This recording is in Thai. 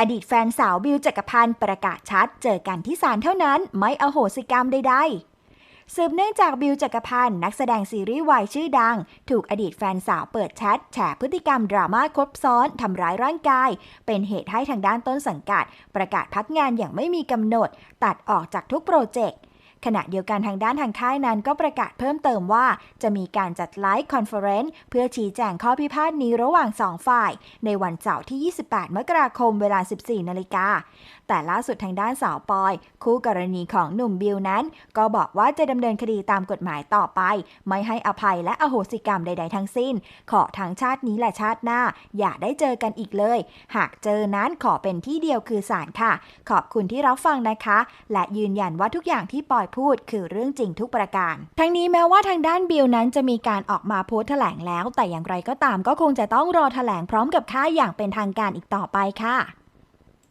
อดีตแฟนสาวบิวจักรพันธ์ประกาศชัด เจอกันที่ศาลเท่านั้น ไม่อโหสิกรรมใดๆสืบเนื่องจากบิวจักรพันธ์นักแสดงซีรีส์วายชื่อดัง ถูกอดีตแฟนสาวเปิดแชทแฉพฤติกรรมดราม่าครบซ้อน ทำร้ายร่างกาย เป็นเหตุให้ทางด้านต้นสังกัด ประกาศพักงานอย่างไม่มีกำหนด ตัดออกจากทุกโปรเจกต์ ขณะเดียวกันทางด้านทางค่ายนั้นก็ประกาศเพิ่มเติมว่า จะมีการจัดไลฟ์คอนเฟอเรนซ์เพื่อชี้แจงข้อพิพาทนี้ระหว่างสองฝ่าย ในวันเสาร์ที่ 28 มกราคมเวลา 14 นาฬิกา แต่ล่าสุดทางด้านสาวปอย คู่กรณีของหนุ่มบิวนั้น ก็บอกว่าจะดำเนินคดีตามกฎหมายต่อไป ไม่ให้อภัยและอโหสิกรรมใด ๆ ทั้งสิ้น ขอทั้งชาตินี้และชาติหน้า อย่าได้เจอกันอีกเลย หากเจอนั้นขอเป็นที่เดียวคือศาลค่ะ ขอบคุณที่รับฟังนะคะ และยืนยันว่าทุกอย่างที่ปอยพูดคือเรื่องจริงทุกประการ ทั้งนี้แม้ว่าทางด้านบิลนั้นจะมีการออกมาโพสต์แถลงแล้ว แต่อย่างไรก็ตามก็คงจะต้องรอแถลงพร้อมกับค่าอย่างเป็นทางการอีกต่อไปค่ะ